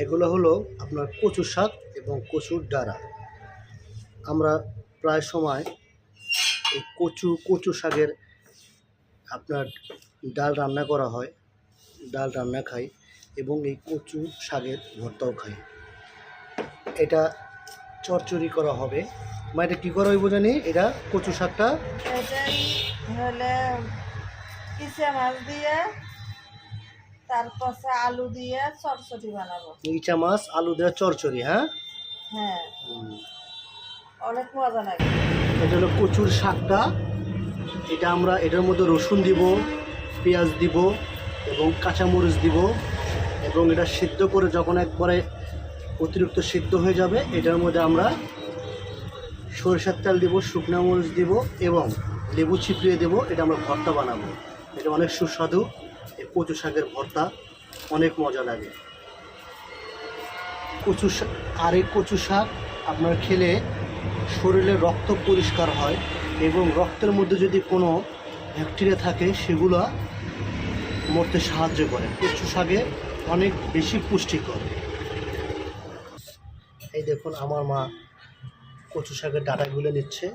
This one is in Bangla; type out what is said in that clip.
এগুলো হলো আপনার কচু শাক এবং কচুর ডাঁড়া। আমরা প্রায় সময় এই কচু কচু শাকের আপনার ডাল রান্না করা হয়, ডাল রান্না খাই এবং এই কচু শাকের ভর্তাও খাই। এটা চচ্চড়ি করা হবে। মা, এটা কী করা হইব জানি? এটা কচু শাকটা? মাছ দিয়ে তারপর আলু দিয়ে চটচটি বানাবো। ইচা মাছ আলু দেওয়া চচ্চড়ি হ্যাঁ? হ্যাঁ। অনেক মজা লাগে। এটা হলো কচুর শাকটা। এটা আমরা এটার মধ্যে রসুন দিব পেঁয়াজ দিব এবং কাঁচামরিচ দিব এবং এটা সিদ্ধ করে যখন একবারে অতিরিক্ত সিদ্ধ হয়ে যাবে এটার মধ্যে আমরা সরিষার তেল দিব শুকনো মরিচ দিব এবং লেবু ছিপিয়ে দেব এটা আমরা ভর্তা বানাবো। এটা অনেক সুস্বাদু। এই কচু শাকের ভর্তা অনেক মজা লাগে। কচু শাক আর এই কচু শাক আপনার খেলে শরীরে রক্ত পরিষ্কার হয় এবং রক্তের মধ্যে যদি কোনো ব্যাকটেরিয়া থাকে, সেগুলো মরতে সাহায্য করে। কচু শাকে অনেক বেশি পুষ্টিকর। এই দেখুন, আমার মা কচু শাকের ডাটা গুলে নিচ্ছে।